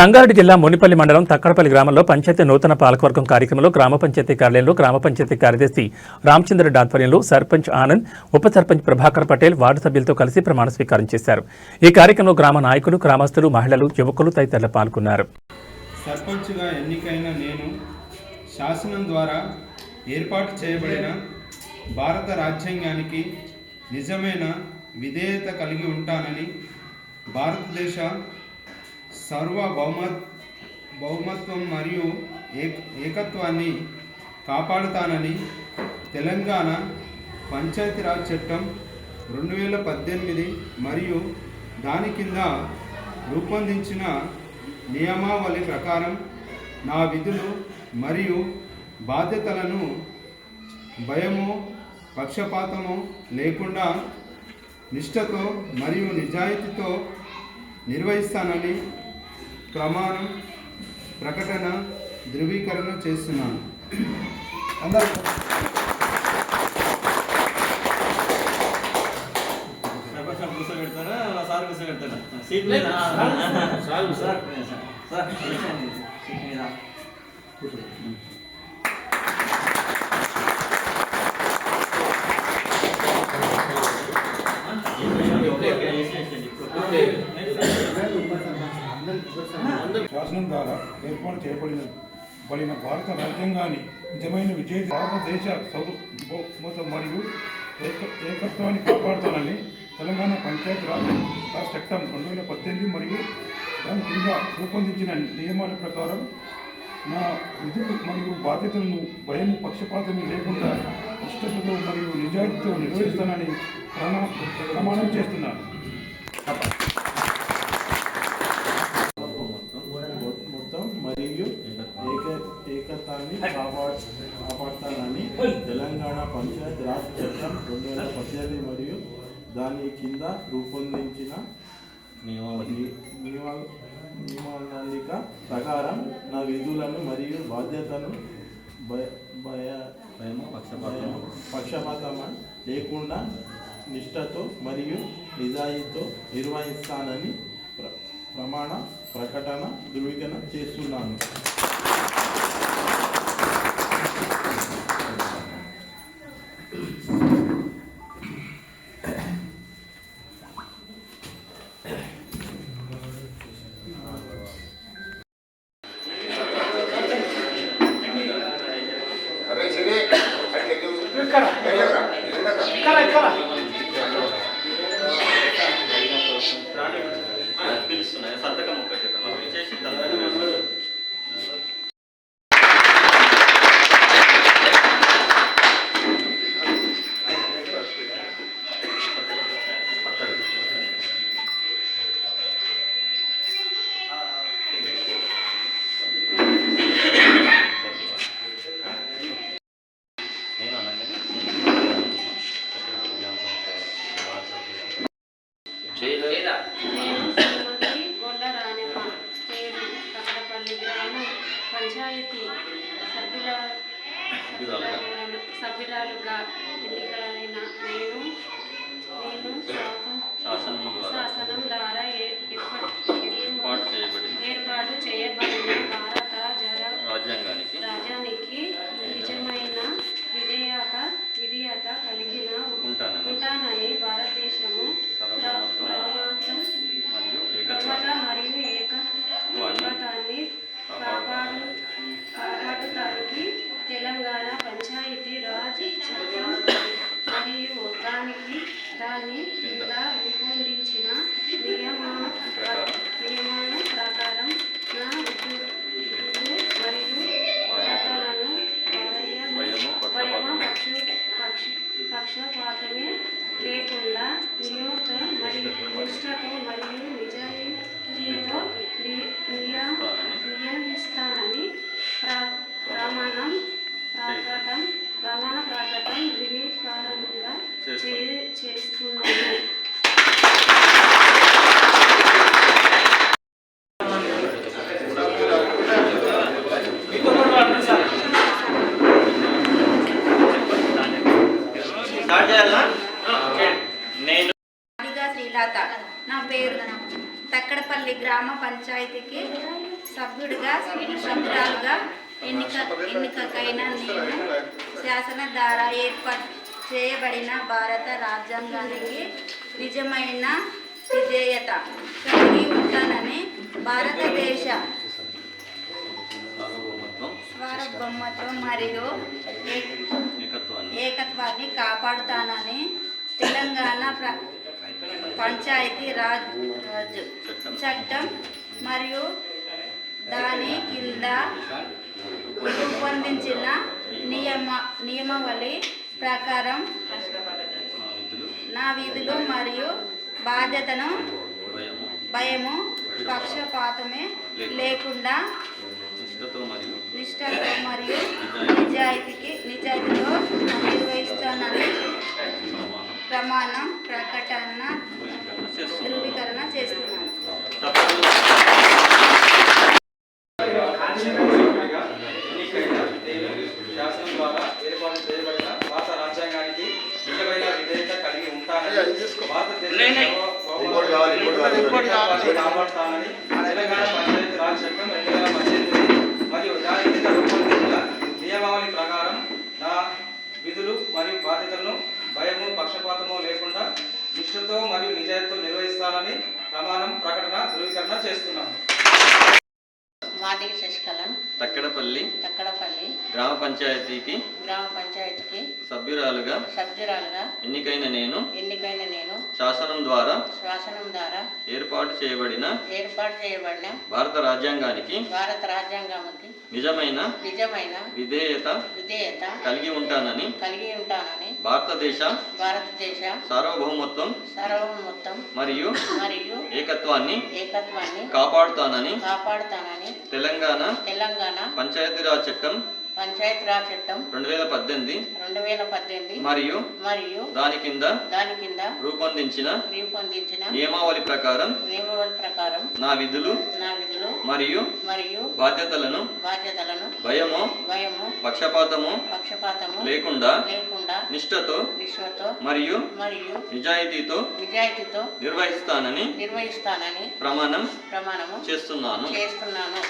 సంగారెడ్డి జిల్లా మునిపల్లి మండలం తక్కడపల్లి గ్రామంలో పంచాయతీ నూతన పాలకవర్గం కార్యక్రమంలో గ్రామ పంచాయతీ కార్యాలయంలో గ్రామ పంచాయతీ కార్యదర్శి రామచంద్ర ఆధ్వర్యంలో సర్పంచ్ ఆనంద్ ఉప సర్పంచ్ ప్రభాకర్ పటేల్ వార్డు సభ్యులతో కలిసి ప్రమాణ స్వీకారం చేశారు. ఈ కార్యక్రమంలో గ్రామ నాయకులు గ్రామస్తులు మహిళలు యువకులు తదితరులు పాల్గొన్నారు. సర్పంచ్గా ఎన్నికైన నేను శాసనం ద్వారా ఏర్పాటు చేయబడిన భారత రాజ్యాంగానికి నిజమైన విధేయత కలిగి ఉంటానని భారతదేశ సార్వభౌమ భౌమత్వం మరియు ఏకత్వాన్ని కాపాడుతానని తెలంగాణ పంచాయతీరాజ్ చట్టం రెండు వేల పద్దెనిమిది మరియు దాని కింద రూపొందించిన నియమావళి ప్రకారం నా విధులు మరియు బాధ్యతలను భయము పక్షపాతము లేకుండా నిష్ఠతో మరియు నిజాయితీతో నిర్వహిస్తానని ప్రమాణం ప్రకటన ధృవీకరణ చేస్తున్నాను. అందరూ సార్ సార్ శాసనం ద్వారా ఏర్పాటు చేయబడిన బడిన భారత రాజ్యాంగాన్ని నిజమైన విజయ భారతదేశ సౌరభౌమత మరియు ఏక ఏకత్వాన్ని కాపాడుతానని తెలంగాణ పంచాయతీ రాజ్ చట్టం రెండు వేల పద్దెనిమిది మరియు దాని కింద రూపొందించిన నియమాల ప్రకారం నా విధులు మరియు బాధ్యతలను భయం పక్షపాతం లేకుండా ఇష్టతతో మరియు నిజాయితీతో నిర్వహిస్తానని ప్రమాణం చేస్తున్నాను. తెలంగాణ పంచాయత్ రాజ్ చట్టం రెండు వేల పద్దెనిమిది మరియు దాని కింద రూపొందించిన నియమావళి. నియమ నియమావళిక ప్రకారం నా విధులను మరియు బాధ్యతను భయ భయ భయము పక్షపాతము లేకుండా నిష్ఠతో మరియు నిజాయితీతో నిర్వహిస్తానని ప్ర- ప్రమాణ ప్రకటన ధృవీకరణ చేస్తున్నాను. లత నా పేరు తక్కడపల్లి గ్రామ పంచాయతీకి సభ్యుడిగా సభ్యురాలుగా ఎన్నిక ఎన్నికకైన నేను శాసన ద్వారా ఏర్పాటు చేయబడిన భారత రాజ్యాంగానికి నిజమైన విధేయత కలిగి ఉంటానని భారతదేశ సార్వభౌమత్వం మరియు ఏకత్వాన్ని కాపాడుతానని తెలంగాణ ప్ర పంచాయతీ రాజ్ రాజ్ చట్టం మరియు దాని కింద రూపొందించిన నియమ నియమావళి ప్రకారం నా విధులు మరియు బాధ్యతను భయము పక్షపాతమే లేకుండా నిష్ఠతో మరియు నిజాయితీకి నిజాయితీతో నిర్వహిస్తానని ప్రమాణం ప్రకటన ధృవీకరణ చేస్తున్నాను. శాసనం ద్వారా ఏర్పాటు చేయబడిన భారత రాజ్యాంగానికి నిజమైన విధేయత కలిగి ఉంటానని ఏకత్వాన్ని కాపాడుతానని తెలంగాణ పంచాయతీ రాజ్ చట్టం రెండు వేల పద్దెనిమిది మరియు దాని కింద రూపొందించిన నియమావళి ప్రకారం నా విధులు మరియు బాధ్యతలను భయము పక్షపాతము లేకుండా నిష్ఠతో మరియు నిజాయితీతో నిర్వహిస్తానని ప్రమాణం ప్రకటన ధృవీకరణ చేస్తున్నాను మాదిగ శశికళన్ తక్కెడపల్లి తక్కడపల్లి గ్రామ పంచాయతీకి గ్రామ పంచాయతీకి సభ్యురాలుగా సభ్యురాలుగా ఎన్నికైన నేను ఎన్నికైన నేను శాసనం ద్వారా శ్వాసనం ద్వారా ఏర్పాటు చేయబడిన ఏర్పాటు చేయబడిన భారత రాజ్యాంగానికి భారత రాజ్యాంగానికి నిజమైన నిజమైన విధేయత విధేయత కలిగి ఉంటానని కలిగి ఉంటానని భారతదేశ భారతదేశ సార్వభౌమత్వం సార్వభౌమత్వం మరియు మరియు ఏకత్వాన్ని ఏకత్వాన్ని కాపాడుతానని కాపాడుతానని తెలంగాణ తెలంగాణ పంచాయతీరాజ్ చట్టం పంచాయతీరాజ్ చట్టం రెండు వేల పద్దెనిమిది రెండు వేల పద్దెనిమిది మరియు మరియు దాని కింద దాని కింద రూపొందించిన రూపొందించిన నియమావళి ప్రకారం నియమావళి ప్రకారం నా విధులు నా విధులు మరియు మరియు బాధ్యతలను బాధ్యతలను భయము భయము పక్షపాతము పక్షపాతము లేకుండా లేకుండా నిష్ఠతో నిష్ఠతో మరియు మరియు నిజాయితీతో నిజాయితీతో నిర్వహిస్తానని నిర్వహిస్తానని ప్రమాణం ప్రమాణము చేస్తున్నాను. చేస్తున్నాను.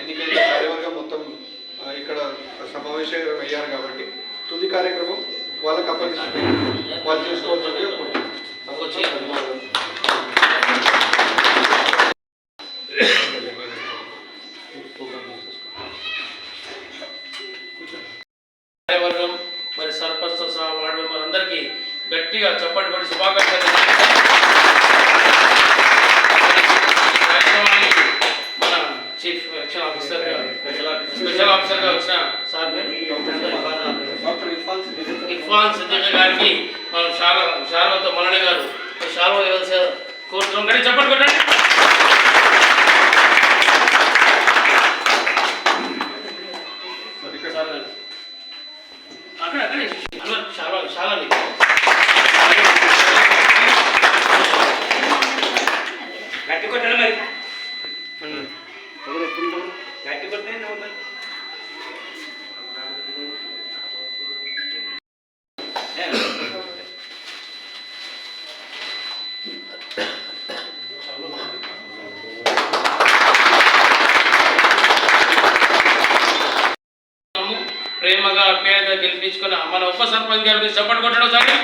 ఎన్నికైన ఇక్కడ సమావేశం అయ్యారు కాబట్టి తుది కార్యక్రమం వాళ్ళకి అప్పగిస్తుంది వాళ్ళు చేసుకోవాల్సింది కోరుతున్నాను. కార్యవర్గం మరి సర్పంచ్ సహా వార్డు మెంబర్ అందరికీ గట్టిగా చప్పటి పడి శుభాకాంక్షలు ఈ కార్యక్రమానికి మన చీఫ్ ఎలక్షన్ ఆఫీసర్గా స్పెషల్ ఆఫీసర్గా వచ్చిన సార్ ఇర్ఫాన్ సిద్దికి గారికి మనం షాల షాల్వతో మనని గారు ఇవ్వాల్సి కోరుతున్నాం కానీ చప్పటి కొట్టండి. పేద గెలిపించుకున్న మన ఉప సర్పంచ్ గారి గురించి చప్పటి కొట్టడం సరే.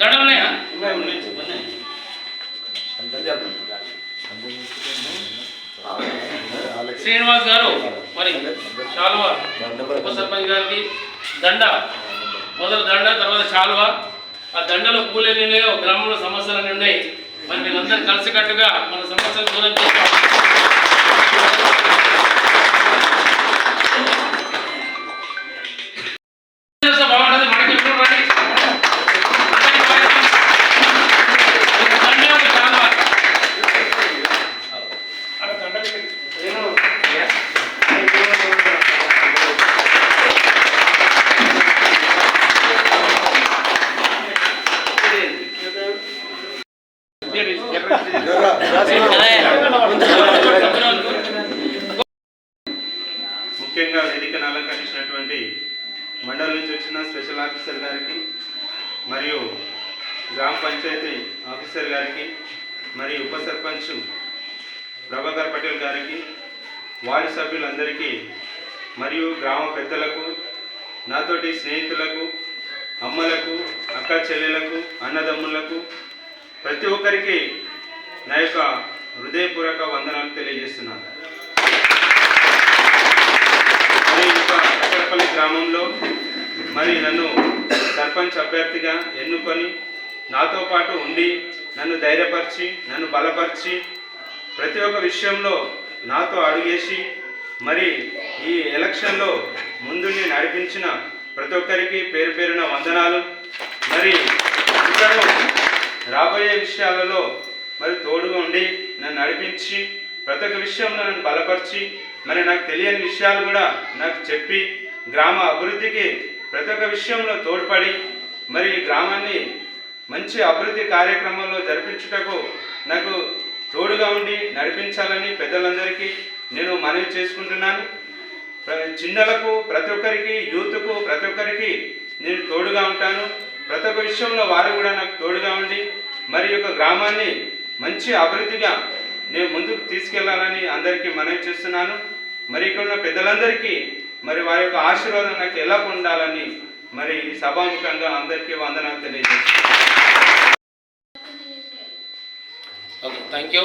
దండలున్నాయా శ్రీనివాస్ గారు మరి శాలువ ఉప సర్పంచ్ గారికి దండ. మొదలు దండ తర్వాత శాలువ. ఆ దండలో పూలేనియో గ్రామంలో సమస్యలు ఉన్నాయి. మరి వీళ్ళందరూ కలిసికట్టుగా మన సమస్యలు దూరం చేస్తే. ముఖ్యంగా వేదికను అలంకరించినటువంటి మండలం నుంచి వచ్చిన స్పెషల్ ఆఫీసర్ గారికి మరియు గ్రామ పంచాయతీ ఆఫీసర్ గారికి మరి ఉప సర్పంచ్ ప్రభాకర్ పటేల్ గారికి వార్డు సభ్యులందరికీ మరియు గ్రామ పెద్దలకు నాతోటి స్నేహితులకు అమ్మలకు అక్క చెల్లెలకు అన్నదమ్ములకు ప్రతి ఒక్కరికి నా యొక్క హృదయపూర్వక వందనాలు తెలియజేస్తున్నాను. మరి యొక్క గ్రామంలో మరి నన్ను సర్పంచ్ అభ్యర్థిగా ఎన్నుకొని నాతో పాటు ఉండి నన్ను ధైర్యపరిచి నన్ను బలపరిచి ప్రతి ఒక్క విషయంలో నాతో అడుగేసి మరి ఈ ఎలక్షన్లో ముందుని నడిపించిన ప్రతి ఒక్కరికి పేరు పేరున వందనాలు. మరి ఇతను రాబోయే విషయాలలో మరి తోడుగా ఉండి నన్ను నడిపించి ప్రతి ఒక్క విషయంలో నన్ను బలపరిచి మరి నాకు తెలియని విషయాలు కూడా నాకు చెప్పి గ్రామ అభివృద్ధికి ప్రతి ఒక్క విషయంలో తోడ్పడి మరి ఈ గ్రామాన్ని మంచి అభివృద్ధి కార్యక్రమంలో జరిపించుటకు నాకు తోడుగా ఉండి నడిపించాలని పెద్దలందరికీ నేను మనవి చేసుకుంటున్నాను. చిన్నలకు ప్రతి ఒక్కరికి యూత్కు ప్రతి ఒక్కరికి నేను తోడుగా ఉంటాను. ప్రతి ఒక్క విషయంలో వారు కూడా నాకు తోడుగా ఉండి మరి యొక్క గ్రామాన్ని మంచి అభివృద్ధిగా నేను ముందుకు తీసుకెళ్ళాలని అందరికీ మనవి చేస్తున్నాను. మరి ఇక్కడ ఉన్న పెద్దలందరికీ మరి వారి యొక్క ఆశీర్వాదం నాకు ఎలా పొందాలని మరి సభాముఖంగా అందరికీ వందనాలు తెలియజేస్తున్నాను. Okay thank you